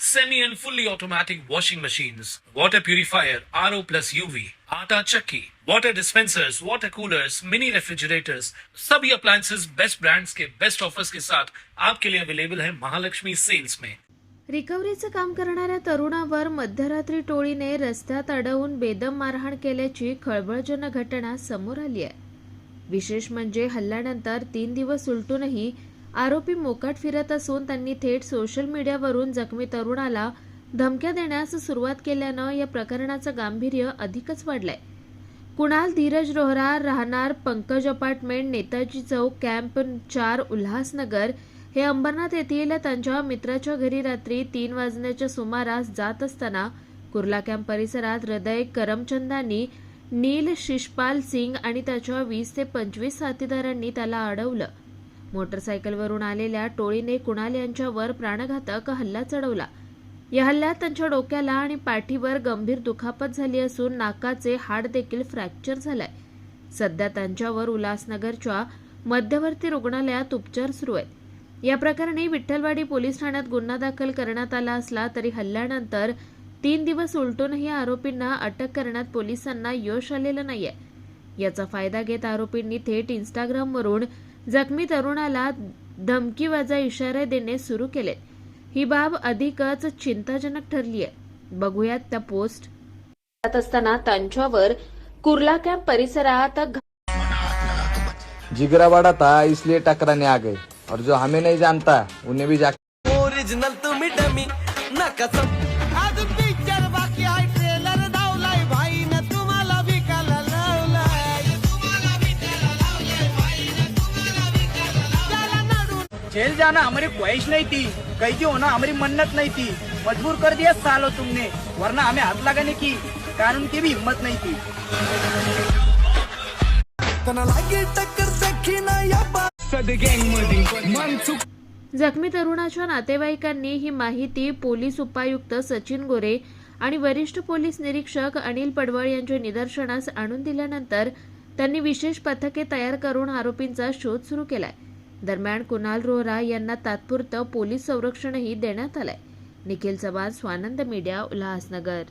semi and fully automatic washing machines, water purifier, RO plus UV, आटा चक्की, water dispensers, water coolers, mini refrigerators, सभी appliances. Best brands के best offers के साथ आपके लिए अवेलेबल है महालक्ष्मी सेल्स में रिकव्हरीचं काम करणाऱ्या तरुणावर मध्यरात्री टोळीने रस्त्यात अडवून बेदम मारहाण केल्याची खळबळजनक घटना समोर आली आहे. विशेष म्हणजे हल्ल्यानंतर तीन दिवस उलटूनही आरोपी मोकाट फिरत असून त्यांनी थेट सोशल मीडियावरून जखमी तरुणाला धमक्या देण्यास सुरुवात केल्यानं या प्रकरणाचं गांभीर्य अधिकच वाढलंय. कुणाल धीरज रोहरा राहणार पंकज अपार्टमेंट नेताजी चौक कॅम्प चार उल्हासनगर. हे अंबरनाथ येथील त्यांच्या मित्राच्या घरी रात्री तीन वाजण्याच्या सुमारास जात असताना कुर्ला कॅम्प परिसरात हृदय करमचंदांनी नील शिषपाल सिंग आणि त्याच्या वीस ते पंचवीस साथीदारांनी त्याला अडवलं. मोटरसायकलवरून आलेल्या टोळीने कुणाल यांच्यावर प्राणघातक हल्ला चढवला. या हल्ल्यात त्यांच्या डोक्याला आणि पाठीवर गंभीर दुखापत झाली असून नाकाचे हाड देखील फ्रॅक्चर झालाय. सध्या त्यांच्यावर उल्हासनगरच्या मध्यवर्ती रुग्णालयात उपचार सुरू आहेत. या प्रकरणी विठ्ठलवाडी पोलीस ठाण्यात गुन्हा दाखल करण्यात आला असला तरी हल्ल्यानंतर तीन दिवस उलटूनही आरोपींना अटक करण्यात पोलिसांना यश आलेलं नाहीये. याचा फायदा घेत आरोपींनी थेट इंस्टाग्रामवरून जखमी तरुणाला धमकीवाजा इशारे देणे सुरू केलेत ही बाब अधिकच चिंताजनक ठरली आहे. बघूयात त्या पोस्ट. करत असताना त्यांच्यावर कुर्ला कॅम्प परिसरात जिगरा बड़ा था इसलिए टकराने आ गए. और जो हमें नहीं जानता उन्हें भी जा ओरिजिनल तुम्ही डमी नका जेल जाना हमारी ख्वाहिश नहीं थी कैदी होना हमारी मन्नत नहीं थी मजबूर कर दिया सालो तुमने. वरना हमें हाथ लगाने की कानून की भी हिम्मत नहीं थी जखमी तरुणाच्या नातेवाईकांनी ही माहिती पोलीस उपायुक्त सचिन गोरे आणि वरिष्ठ पोलीस निरीक्षक अनिल पडवळ यांच्या निदर्शनास आणून दिल्यानंतर त्यांनी विशेष पथके तयार करून आरोपींचा शोध सुरू केलाय. दरम्यान कुणाल रोहरा यांना तात्पुरतं पोलीस संरक्षणही देण्यात आलंय. निखिल चव्हाण स्वानंद मीडिया उल्हासनगर.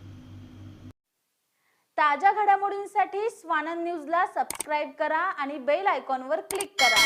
ताज्या घडामोडींसाठी स्वानंद न्यूजला सबस्क्राईब करा आणि बेल आयकॉनवर क्लिक करा.